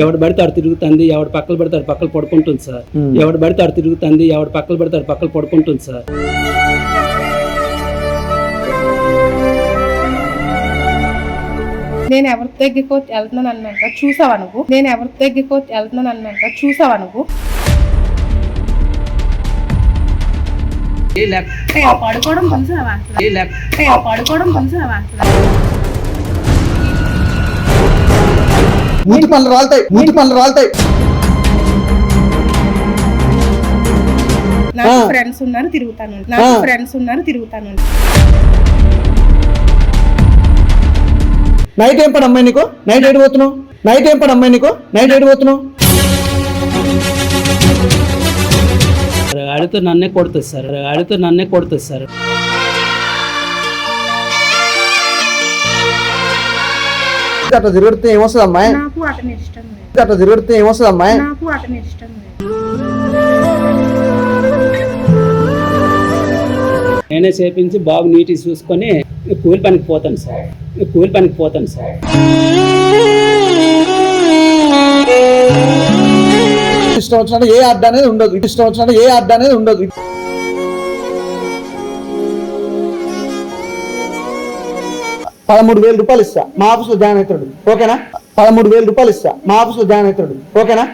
ఎవడు పడితే ఆడు తిరుగుతుంది ఎవడు పక్కలు పడితే ఆడు పక్కలు పడుకుంటుంది సార్. ఎవడు పడితే ఆడు తిరుగుతుంది ఎవడు పక్కలు పడితే ఆడు పక్కలు పడుకుంటుంది సార్. నేను ఎవరి దగ్గరికి వెళ్తున్నాను అన్నాక చూసావా నువ్వు? నేను ఎవరి దగ్గరికి వెళ్తున్నాను అన్నాక చూసావా ఏ, పడుకోవడం ఏ, పడుకోవడం చూసావా మూతి పనులు రాలుతాయి మూతి పనులు రాలుతాయి. నాకు ఫ్రెండ్స్ ఉన్నారు తిరుగుతాను నాకు ఫ్రెండ్స్ ఉన్నారు తిరుగుతాను నైట్ ఏం పని అమ్మాయి నీకు? నైట్ ఏడు పోతున్నావు? నైట్ ఏం పని అమ్మాయి నీకు? నైట్ ఏడు పోతున్నావు? ఆడితో నన్నే కొడుతుంది సార్. ఆడితో నన్నే కొడుతుంది సార్. అట్లా తిరుగుడితే ఏమొస్తుంది అమ్మాయి? నాకు అతని ఇష్టం లేదు. అట్లా తిరుగుడితే ఏమొస్తుంది అమ్మాయి? నాకు అతని ఇష్టం లేదు. నేనే చేపించి బాబు నీట్గా చూసుకొని కూలి పనికి పోతాను సార్. కూలి పనికి పోతాను సార్. ఇష్టం వచ్చినట్టు ఏ అడ్డ అనేది ఉండదు. ఇష్టం వచ్చినట్టు ఏ అడ్డ అనేది ఉండదు. పదమూడు వేలు రూపాయలు ఇస్తా. మా ఆఫీస్లో జాయిన్ అవుతాడు. ఓకేనా? పదమూడు వేలు రూపాయలు ఇస్తా. మా ఆఫీస్లో జాయిన్ అవుతాడు. ఓకేనా?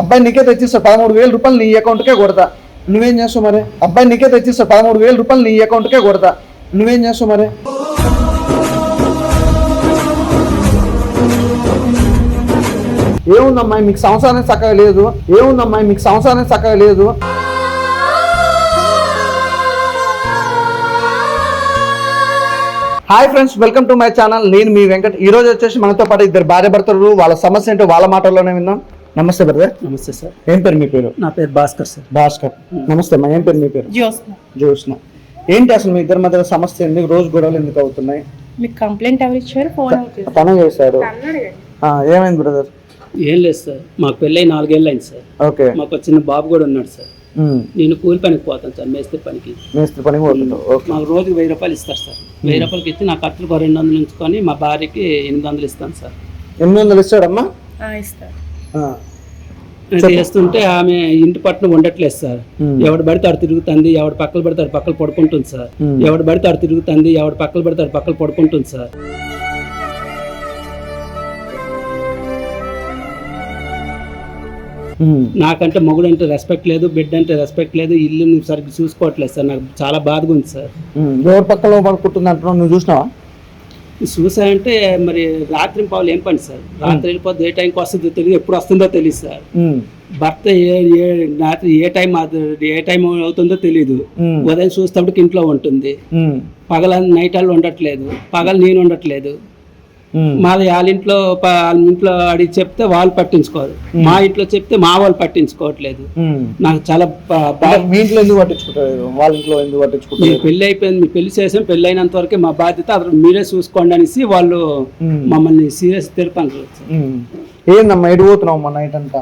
అబ్బాయి నీకే తెచ్చిస్తా. పదమూడు వేల రూపాయలు నీ అకౌంట్కే కొడతా. నువ్వేం చేస్తావు మరి? అబ్బాయి నీకే తెచ్చిస్తా. పదమూడు వేల రూపాయలు నీ అకౌంట్కే కొడతా. నువ్వేం చేస్తావు మరి? ఏముందమ్మా మీకు సంవత్సరానికి చక్కగా లేదు. ఏముందమ్మా మీకు సంవత్సరానికి చక్కగా లేదు. Hi friends welcome to my channel. నేను మీ వెంకట్. ఈ రోజు వచ్చేసి మనతో పాటు ఇద్దరు భార్య భర్తలు. వాళ్ళ సమస్య ఏంటో వాళ్ళ మాటల్లోనే విందాం. నమస్తే బ్రదర్. నమస్తే సార్. ఏం పేరు మీ పేరు? నా పేరు భాస్కర్ సార్. భాస్కర్. నమస్తే అమ్మా ఏం పేరు మీ పేరు? జ్యోత్స్న. జ్యోత్స్న. ఏంటి అసలు మీ ఇద్దరి మధ్య సమస్య ఎందుకు? రోజు గొడవలు ఎందుకు అవుతున్నాయి? మీకు కంప్లైంట్ ఎవరు ఇచ్చారు? ఫోన్ చేశారు? తను చేశాడు. అన్నాడు కదా. ఆ, ఏమైంది బ్రదర్? ఏం లేదు సార్. మాకు పెళ్ళై నాలుగేళ్ళు అయింది సార్. ఓకే. మాకు చిన్న బాబు కూడా ఉన్నాడు సార్. నేను కూలి పనికి పోతాను సార్ మేస్త్రి పనికి. మేస్త్రి పని పోతుంటావు ఓకే మాకు రోజుకి వెయ్యి రూపాయలు ఇస్తారు సార్. వెయ్యి రూపాయలకి ఇచ్చి నా ఖర్చులు రెండు వందలు ఉంచుకొని మా భార్యకి ఎనిమిది వందలు ఇస్తాను సార్. ఎనిమిది వందలు ఇస్తాడమ్మా? ఆ. చేస్తుంటే ఆమె ఇంటి పట్టున ఉండట్లేదు సార్. Hmm. ఎవడు పడితే ఆడు తిరుగుతుంది ఎవడు పక్కలు పడితే ఆడు పక్కలు పడుకుంటుంది సార్. Hmm. ఎవడు పడితే ఆడు తిరుగుతుంది ఎవడు పక్కలు పడితే ఆడు పక్కలు పడుకుంటుంది సార్. నాకంటే మొగుడు అంటే రెస్పెక్ట్ లేదు బిడ్డ అంటే రెస్పెక్ట్ లేదు ఇల్లు నువ్వు సరిగ్గా చూసుకోవట్లేదు సార్. నాకు చాలా బాధగా ఉంది సార్. ఎవరి పక్కలో పడుకుంటుంది అంటున్నావు? నువ్వు చూసినావా? చూసా అంటే మరి రాత్రి పావులు ఏం పని సార్? రాత్రి వెళ్ళిపోతే ఏ టైంకి వస్తుందో తెలియదు ఎప్పుడు వస్తుందో తెలియదు సార్. భర్త ఏ ఏ రాత్రి ఏ టైం ఏ టైం అవుతుందో తెలియదు. ఉదయం చూసేటప్పటికి ఇంట్లో ఉంటుంది. పగల నైట్ వాళ్ళు ఉండట్లేదు. పగలు నేను ఉండట్లేదు. మాది వాళ్ళ ఇంట్లో వాళ్ళ ఇంట్లో అడిగి చెప్తే వాళ్ళు పట్టించుకోరు. మా ఇంట్లో చెప్తే మా వాళ్ళు పట్టించుకోవట్లేదు. నాకు చాలా మీ ఇంట్లో ఎందుకు పట్టించుకుంటారు? వాళ్ళ ఇంట్లో ఎందుకు పట్టించుకుంటారు? పెళ్ళి అయిపోయింది మీ పెళ్ళి చేసాం పెళ్ళి అయినంత వరకే మా బాధ్యత అతను మీరే చూసుకోండి అనేసి వాళ్ళు. మమ్మల్ని సీరియస్ ఉమ్. ఏందమ్మా ఎటు పోతున్నావు మా నైట్ అంతా?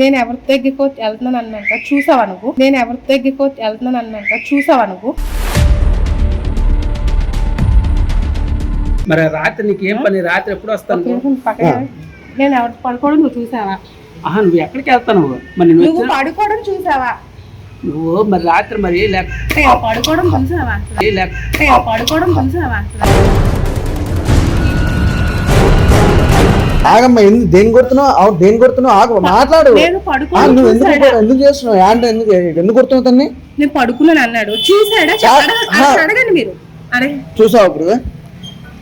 నేను ఎవరి దగ్గరికి వెళ్తున్నాను అన్నాక చూసావా నువ్వు? నేను ఎవరి దగ్గరికి వెళ్తున్నాను అన్నాక చూసావా నువ్వు? మరి రాత్రి నీకు ఏం పని? రాత్రి ఎప్పుడు వస్తాను? నేను ఎవరి పడుకోవడం నువ్వు చూసావా? ఆహా నువ్వు ఎక్కడికి వెళ్తావు? మరి నువ్వు పడుకోవడం చూసావా? నువ్వు మరి రాత్రి మరి పడుకోవడం చూసావా? పడుకోవడం చూసావా? ఆగమ్మా ఎందుకు దేని కొడుతున్నావు అవును దేని కొడుతున్నావు ఆగు మాట్లాడు. నువ్వు ఎందుకు ఎందుకు చేస్తున్నావు? అంటే ఎందుకు ఎందుకు కొడుతున్నావు తన్ని? నేను పడుకున్నాను అన్నాడు. చూసాడా? చూసావు ఇప్పుడు?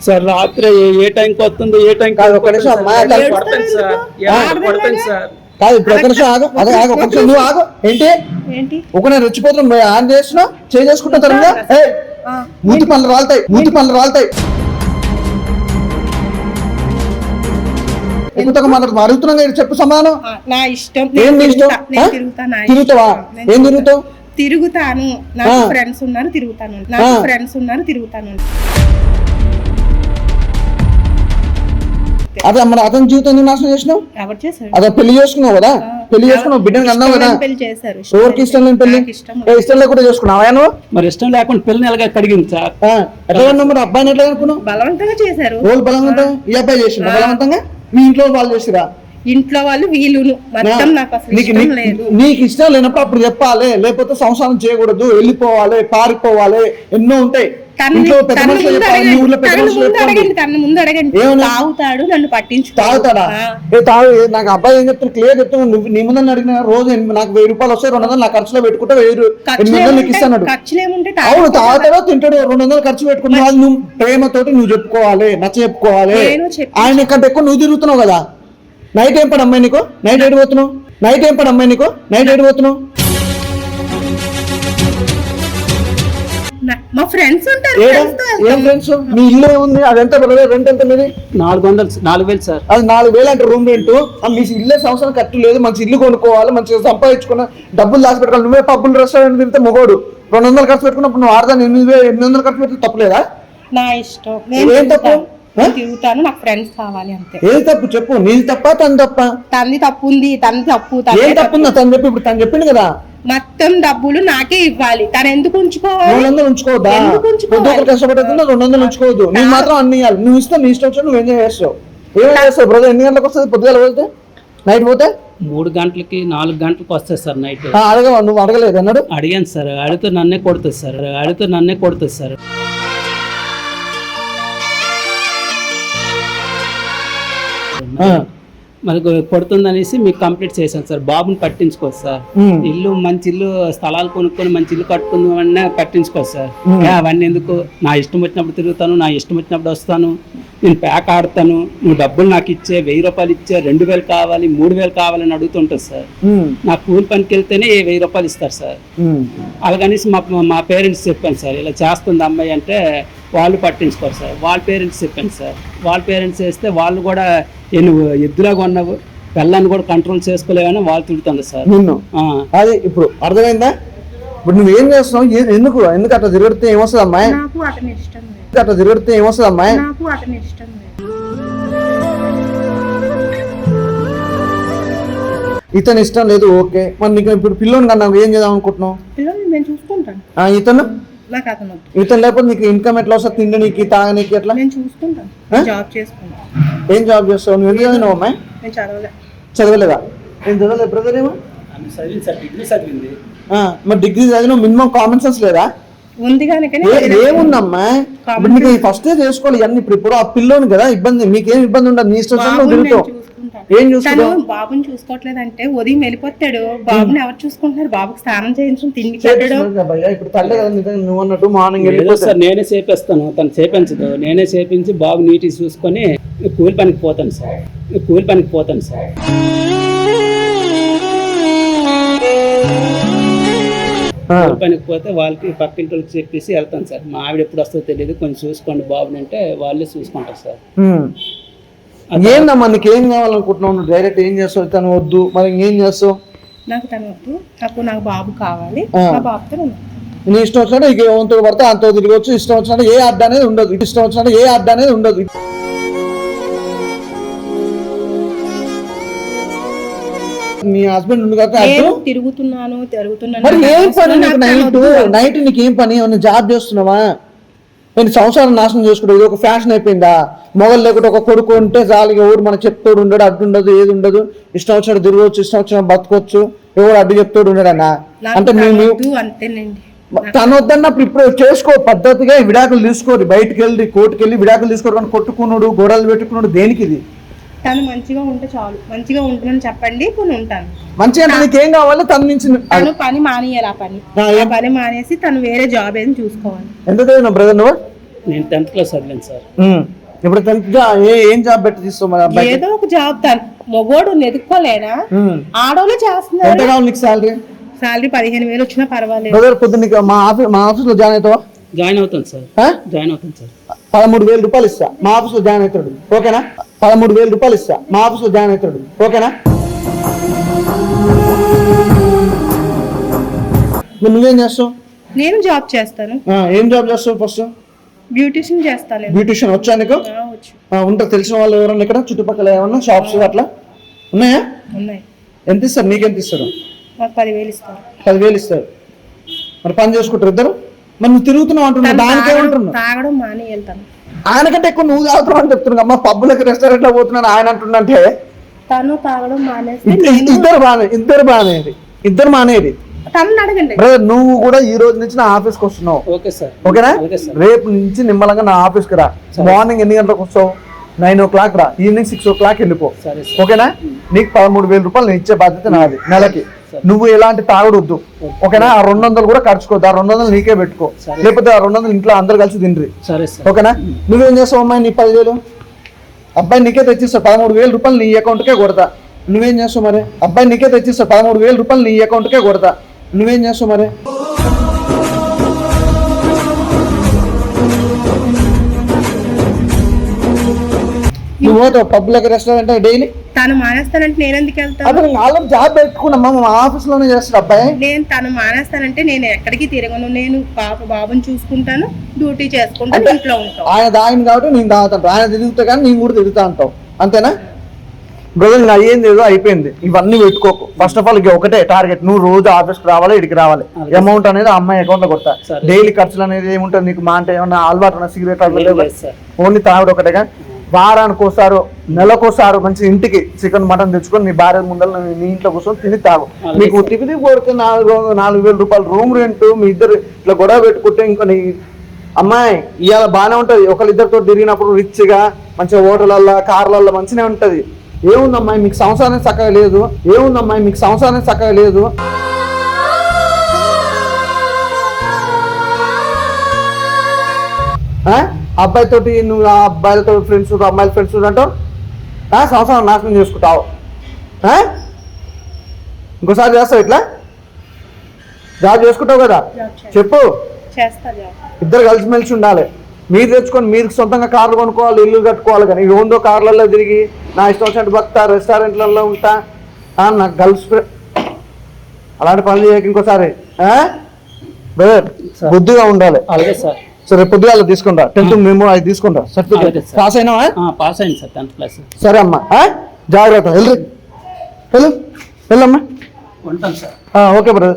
సార్ రాత్రి ఏ- ఏ టైంకి వస్తుందో ఏ టైంకి కాదు, ఒక్క నిమిషం అమ్మా, తను కొడతాను సార్. కాదు ఇప్పుడు ఒక్క నిమిషం ఆగు అదే ఆగు ఒక్క నిమిషం నువ్వు ఆగు. ఏంటి? ఏంటి? ఒక నేను రెచ్చిపోతున్నావు ఆన్ చేంజ్ చేసుకుంటా తరంగా? ఏయ్, ఆ, మూతి పనులు రాలుతాయి మూతి పనులు రాలుతాయి అడుగుతున్నాం కదా, చెప్పు సమాధానం ఆ, నా ఇష్టం. ఏం ఇష్టం? తిరుగుతావా? ఏం తిరుగుతావు? తిరుగుతాను. నాకు. ఫ్రెండ్స్ ఉన్నారు తిరుగుతాను. నాకు. ఫ్రెండ్స్ ఉన్నారు తిరుగుతాను. అదే మరి అతని జీవితం నాశనం చేసినావు? ఎవరు చేశారు. అదే పెళ్ళి చేసుకున్నావు కదా? పెళ్ళి చేసుకున్నావు బిడ్డని అన్నావు కదా? పెళ్ళి చేశారు ఇష్టం ఎవరికి ఇష్టం లేని పెళ్ళి? ఇష్టం ఏ ఇష్టం లేకుండా చేసుకున్నావా నువ్వు మరి ఇష్టం లేకుండా పిల్లని ఎలాగ కడిగింది సార్? ఎట్లా మరి? అబ్బాయిని ఎట్లా అనుకున్నావు బలవంతంగా చేశారు. బలవంతంగా ఈ అబ్బాయి చేసిండు బలవంతంగా? మీ ఇంట్లో వాళ్ళు చేసిరా? ఇంట్లో వాళ్ళు వీలును. మొత్తం నాకు అసలు నీకు ఇష్టం నీ- లేదు. నీకు ఇష్టం లేనప్పుడు అప్పుడు చెప్పాలి. లేకపోతే సంసారం చేయకూడదు. వెళ్ళిపోవాలి పారిపోవాలి. ఎన్నో ఉంటాయి. తాగుతాడు నన్ను నాకు అబ్బాయి ఏం చెప్తాను క్లియర్ చెప్తాను నువ్వు నీ ముందు అడిగిన రోజు నాకు వెయ్యి రూపాయలు వస్తాయి రెండు వందలు నా ఖర్చులో పెట్టుకుంటే వెయ్యి ఎనిమిది వందలు నీకు ఇస్తాడు. అవును తాగుతాడో తింటాడు రెండు వందలు ఖర్చు పెట్టుకున్నావు అది నువ్వు ప్రేమతోటి నువ్వు చెప్పుకోవాలి నచ్చ చెప్పుకోవాలి. ఆయన కంటే ఎక్కువ నువ్వు తిరుగుతున్నావు కదా? నైట్ ఏం పడి అమ్మాయి నీకు? నైట్ ఏడు పోతున్నావు నైట్ ఏం పడి అమ్మాయి నీకు? నైట్ ఏడు మా ఫ్రెండ్స్ ఉంటారు ఏం ఫ్రెండ్స్ మీ ఇల్లు ఉంది అది ఎంత బ్రదర్ రెంట్ ఎంత మీది? నాలుగు వందలు నాలుగు వేలు సార్. అది నాలుగు వేలు అంటే రూమ్ రెంట్ మీ ఇల్లే సంవత్సరం కట్టు లేదు మంచి ఇల్లు కొనుక్కోవాలి మంచిగా సంపాదించుకున్న డబ్బులు దాచి పెట్టుకోవాలి. నువ్వే పబ్బులు రెస్టారెంట్ తింటే మొగోడు. రెండు వందలు ఖర్చు పెట్టుకున్నప్పుడు నువ్వు ఆడదాన్ని ఎనిమిది వేలు ఎనిమిది వందలు ఖర్చు పెట్టి తప్పలేదా? నా ఇష్టం. నేను ఏం తప్పు? తిరుగుతాను. నాకు ఫ్రెండ్స్ కావాలి అంతే. ఏది తప్పు చెప్పు నీది తప్ప తను తప్ప? తనది తప్పు ఉంది తనది తప్పు ఏం తప్పు. ఉందా తను చెప్పి ఇప్పుడు తను చెప్పింది కదా. మొత్తం డబ్బులు నాకే ఇవ్వాలి. తను ఎందుకు ఉంచుకోవాలి? రెండు వందలు ఉంచుకోవద్దా? ఎందుకు ఉంచుకోవాలి? పొద్దు ఒకరు కష్టపడుతుందా రెండు వందలు ఉంచుకోవద్దు. నువ్వు మాత్రం అన్ని ఇవ్వాలి నువ్వు ఇస్తే నీ ఇష్టం వచ్చి నువ్వు ఎంజాయ్ చేస్తావు. ఏం చేస్తావు? బ్రదర్ ఎన్ని గంటలకు వస్తుంది? పొద్దుగాల పోతే? నైట్ పోతే? మూడు గంటలకి నాలుగు గంటలకు వస్తుంది సార్ నైట్ ఆ, అడగవా? నువ్వు అడగలేదు. అన్నాడు? అడిగాను సార్. అడిగితే నన్నే కొడుతుంది సార్. అడిగితే నన్నే కొడుతుంది సార్. ఆ. మరి కొడుతుంది అనేసి మీకు కంప్లీట్ చేశాను సార్. బాబుని పట్టించుకోవచ్చు సార్. ఇల్లు మంచి ఇల్లు స్థలాలు కొనుక్కొని మంచి ఇల్లు కట్టుకుందామన్నా పట్టించుకోవచ్చు సార్. అవన్నీ ఎందుకు? నా ఇష్టం వచ్చినప్పుడు తిరుగుతాను నా ఇష్టం వచ్చినప్పుడు వస్తాను. నేను ప్యాక్ ఆడతాను. నువ్వు డబ్బులు నాకు ఇచ్చే వెయ్యి రూపాయలు ఇచ్చే రెండు వేలు కావాలి మూడు వేలు కావాలని అడుగుతుంటుంది సార్. నా కూలి పనికి వెళ్తేనే వెయ్యి రూపాయలు ఇస్తారు సార్. అలాగనేసి మా మా పేరెంట్స్ చెప్పాను సార్. ఇలా చేస్తుంది అమ్మాయి అంటే వాళ్ళు పట్టించుకోరు సార్. వాళ్ళ పేరెంట్స్ చెప్పాను సార్. వాళ్ళ పేరెంట్స్ చేస్తే వాళ్ళు కూడా "ఏ నువ్వు ఎద్దులాగా ఉన్నావు పిల్లని కూడా కంట్రోల్ చేసుకోలేవని వాళ్ళు తిడుతుంది సార్. నిన్ను? ఆ, అది ఇప్పుడు అర్థమైందా? ఇప్పుడు నువ్వు ఏం చేస్తున్నావు? ఎందుకు? ఎందుకు అట్లా తిరుగుడితే ఏమొస్తుంది అమ్మాయి? నాకు అతని ఇష్టం లేదు. ఎందుకు అట్లా తిరుగుడితే ఏమొస్తుంది అమ్మాయి? నాకు అతని ఇష్టం లేదు. ఇతను ఇష్టం లేదు ఓకే. మరి నీకు ఇప్పుడు పిల్లోని కన్నా ఏం చేద్దాం అనుకుంటున్నావు? పిల్లల్ని నేను చూసుకుంటాను. ఆ, ఇతను? నాకు అతను ఇతను లేకపోతే నీకు ఇన్కమ్ ఎట్లా వస్తుంది? తినడానికి తాగనీకి ఎట్లా? నేను చూసుకుంటాను. జాబ్ చేసుకుంటాను. ఏం జాబ్ చేస్తావు? నువ్వు ఎందుకు చదివినావు అమ్మాయి? నేను చదవలే. చదవలేదా? ఏం చదవలేదు? బ్రదర్ ఏమో? డిగ్రీ చదివింది. ఆ, మరి డిగ్రీ చదివిన మినిమం కామన్ సెన్స్ లేదా? ఉంది ఏముందమ్మా? ఇప్పుడు నీకు ఫస్ట్ చేసుకోవాలి ఇవన్నీ ఇప్పుడు ఇప్పుడు ఆ పిల్లోని కదా ఇబ్బంది మీకేం ఇబ్బంది ఉండదు నీ ఇష్టం తిరుగుతావు. ఏం తను బాబుని చూసుకోవట్లేదంటే ఉదయం వెళ్ళిపోతాడు. బాబుని ఎవరు చూసుకుంటున్నారు? బాబుకి స్నానం చేయించడం తిండి పెట్టడం. ఇప్పుడు తల్లి కదా నిజంగా నువ్వు అన్నట్టు మార్నింగ్ సార్ నేనే చేపిస్తాను. తను చేపించదు. నేనే చేపించి బాబు నీటి చూసుకొని కూలి పనికి పోతాను సార్. కూలి పనికి పోతాను సార్. కూలి పనికి పోతే వాళ్ళకి పక్కింటి వాళ్ళకి చెప్పేసి వెళ్తాను సార్. మా ఆవిడ ఎప్పుడు వస్తుందో తెలియదు. కొంచెం చూసుకోండి బాబుని అంటే వాళ్ళే చూసుకుంటారు సార్. ఏందమ్మా నీకు ఏం కావాలనుకుంటున్నావు? నువ్వు డైరెక్ట్ ఏం చేస్తావు? తను వద్దు. మరి ఇంకేం చేస్తావు? నాకు తను వద్దు. నాకు నాకు బాబు కావాలి. బాబుతో నేను నీ ఇష్టం వచ్చినట్టు ఇక ఏమంతో పడితే అంత తిరగవచ్చు ఇష్టం వచ్చినట్టు ఏ అడ్డ అనేది ఉండదు. ఇష్టం వచ్చినట్టు ఏ అడ్డ అనేది ఉండదు. మీ హస్బెండ్ ఉంది కాబట్టి నేను తిరుగుతున్నాను తిరుగుతున్నాను. మరి ఏం పని నీకు నైట్. నైట్ నీకు ఏం పని? ఏమన్నా జాబ్ చేస్తున్నావా? నేను సంవత్సరం నాశనం చేసుకుంటా ఇది ఒక ఫ్యాషన్ అయిపోయిందా? మొగలు లేకుండా ఒక కొడుకు ఉంటే చాలు ఎవరు మనకు చెప్తోడు ఉండడు అడ్డు ఉండదు ఏది ఉండదు. ఇష్టం వచ్చినట్టు తిరగవచ్చు ఇష్టం వచ్చినట్టు బతకొచ్చు ఎవరు అడ్డు చెప్తోడు ఉండడన్నా అంటే తను మేము తను వద్దన్నప్పుడు ఇప్పుడు చేసుకో పద్ధతిగా విడాకులు తీసుకోరు. బయటికి వెళ్ళి కోర్టుకి వెళ్ళి విడాకులు తీసుకోరు కానీ కొట్టుకున్నాడు గొడవలు పెట్టుకున్నాడు దేనికి ఇది? తను మంచిగా ఉంటే చాలు. మంచిగా ఉంటుందని చెప్పండి కొన్ని ఉంటాను. మంచిగా నీకు ఏం కావాలి తన నుంచి తను పని మానేయాలి ఆ పని. ఆ, పని మానేసి తను వేరే జాబ్ ఏం చూసుకోవాలి. ఎంత చదివినావు బ్రదర్ నువ్వు? నేను టెన్త్ క్లాస్ చదివాను సార్. ఇప్పుడు గా ఏ ఏం జాబ్ పెట్టి అబ్బాయి ఏదో ఒక జాబ్ తను. మొగోడు నెదుక్కోలేనా? ఉమ్. ఆడోళ్ళు చేస్తున్నారు. ఎంత కావాలి నీకు శాలరీ సాలరీ పదిహేను వేలు వచ్చినా పర్వాలేదు. బ్రదర్ పొద్దున్న నీకు మా ఆఫీస్ మా ఆఫీస్లో జాయిన్ అవుతావా? జాయిన్ అవుతాను సార్? జాయిన్ అవుతాను సార్. పదమూడు వేలు రూపాయలు ఇస్తా. మా ఆఫీస్లో జాయిన్ అవుతాడు. ఓకేనా? పదమూడు వేలు రూపాయలు ఇస్తా. మా ఆఫీస్లో జాయిన్ అవుతాడు. ఓకేనా? నువ్వేం చేస్తావు? నేను జాబ్ చేస్తాను. ఆ, ఏం జాబ్ చేస్తావు ఫస్ట్? బ్యూటిషియన్ చేస్తాను బ్యూటిషియన్ వచ్చా నీకు? ఆ, వచ్చు. ఆ, ఉంటారు. తెలిసిన వాళ్ళు ఎవరన్నా ఇక్కడ? చుట్టుపక్కల ఏమన్నా? షాప్స్ అట్లా? ఉన్నాయా? ఉన్నాయి. ఎంత ఇస్తారు? నీకెంత ఇస్తారు? నాకు పదివేలు ఇస్తారు. పదివేలు ఇస్తారు. మరి పని చేసుకుంటారు ఇద్దరు? మరి నువ్వు తిరుగుతున్నావు అంటున్నావు. దానికే తాగడం- ఉంటున్నావు తాగడం మాని వెళ్తాను ఆయనకంటే ఎక్కువ నువ్వు తాగుతున్నావు అని చెప్తున్నావు. అమ్మ పబ్బులకి రెస్టారెంట్లో పోతున్నాను ఆయన అంటుండంటే తను తాగడం మానేస్తే ఇద్దరు బానే ఇద్దరు బానేది ఇద్దరు మానేది. తనని అడగండి. బ్రదర్ నువ్వు కూడా ఈ రోజు నుంచి నా ఆఫీస్కి వస్తున్నావు. Okay sir. ఓకేనా? రేపు నుంచి నిమ్మలంగా నా ఆఫీస్కి రా. మార్నింగ్ ఎన్ని గంటలకు వస్తావు? నైన్ ఓ క్లాక్ రా. ఈవినింగ్ సిక్స్ ఓ క్లాక్ వెళ్ళిపో. ఓకేనా? నీకు పదమూడు వేల రూపాయలు నేను ఇచ్చే బాధ్యత నాది నెలకి. నువ్వు ఎలాంటి తాగుడు వద్దు ఓకేనా? ఆ రెండు వందలు కూడా ఖర్చుకోద్దు ఆ రెండు వందలు నీకే పెట్టుకో. లేకపోతే ఆ రెండు వందలు ఇంట్లో అందరు కలిసి సార్ ఓకేనా? నువ్వేం చేస్తావు అమ్మాయి నీ పదివేలు? అబ్బాయి నీకే తెచ్చిస్తావు పదమూడు వేల రూపాయలు నీ అకౌంట్కే కొడతా. నువ్వేం చేస్తావు మరి? అబ్బాయి నీకే తెచ్చిస్తావు పదమూడు వేల రూపాయలు నీ అకౌంట్కే కొడతా. నువ్వేం చేస్తావు మరి? నువ్వు పోతావు పబ్లిక్ రెస్టారెంట్ డైలీ తను మానేస్తానంటే నేను ఎందుకు వెళ్తాను అతను ఆల్రెడీ జాబ్ పెట్టుకున్నామ్మా మా ఆఫీస్లోనే చేస్తాడు అబ్బాయి. నేను తను మానేస్తానంటే నేను ఎక్కడికి తిరగను. నేను పాప బాబుని చూసుకుంటాను డ్యూటీ చేసుకుంటాను ఇంట్లో ఉంటాను. ఆయన తాగింది కాబట్టి నేను తాగుతాను. ఆయన తిరుగుతా కానీ నేను కూడా తిరుగుతా అంటావు. అంతేనా? బ్రదర్ ఇంకా అయ్యింది ఏదో అయిపోయింది. ఇవన్నీ పెట్టుకోకు. ఫస్ట్ ఆఫ్ ఆల్ ఇక ఒకటే టార్గెట్ నువ్వు రోజు ఆఫీస్కి రావాలి ఇక్కడికి రావాలి. అమౌంట్ అనేది ఆ అమ్మాయి అకౌంట్లో కొడతా. సరే. డైలీ ఖర్చులు అనేది ఏముంటుంది నీకు? మా అంటే ఏమన్నా అలవాటు సిగరెట్ ఓన్లీ తాగుడు ఒకటేగా? వారానికి ఒకసారి నెలకోసారి మంచి ఇంటికి చికెన్ మటన్ తెచ్చుకొని నీ భార్య ముందర నీ- ఇంట్లో కూర్చొని తిని తాగు. నీకు తిరిగి కొడితే నాలుగు నాలుగు వేల రూపాయలు రూమ్ రెంట్ మీ ఇద్దరు ఇట్లా గొడవ పెట్టుకుంటే ఇంకా నీ అమ్మాయి ఇవాళ బాగానే ఉంటది. ఒకరిద్దరితో తిరిగినప్పుడు రిచ్గా మంచిగా హోటలల్లో కార్లల్లో మంచిగా ఉంటది. ఏముంది అమ్మాయి మీకు సంసారం చక్కగా లేదు. ఏముంది అమ్మాయి మీకు సంసారం చక్కగా లేదు. ఆ? అబ్బాయితోటి నువ్వు ఆ అబ్బాయిలతో ఫ్రెండ్స్ అమ్మాయిల ఫ్రెండ్స్ అంటావు ఆ? సంవత్సరం నాశనం చేసుకుంటావు? ఇంకోసారి చేస్తావు ఇట్లా జాబ్ చేసుకుంటావు కదా. చెప్పు ఇద్దరు కలిసిమెలిసి ఉండాలి మీరు తెచ్చుకొని మీరు సొంతంగా కార్లు కొనుక్కోవాలి ఇల్లు కట్టుకోవాలి కానీ ఓందో కార్లలో తిరిగి నా ఇష్టం వచ్చినట్టు బతా రెస్టారెంట్లలో ఉంటా ఆ, నాకు గర్ల్స్ ఫ్రెండ్ అలాంటి పనులు చేయక ఇంకోసారి? బ్రదర్. బుద్ధిగా ఉండాలి అలాగే సార్ సరే పొద్దుగాల తీసుకుంటా. టెన్త్ మేము అది తీసుకుంటా. Certificate sir. పాస్ అయినావా? ఆ, పాస్ అయింది సార్ టెన్త్ క్లాస్ సరే అమ్మా? జాగ్రత్త. వెళ్ళు. వెళ్ళు. వెళ్ళమ్మా ఉంటాను సార్. Okay brother.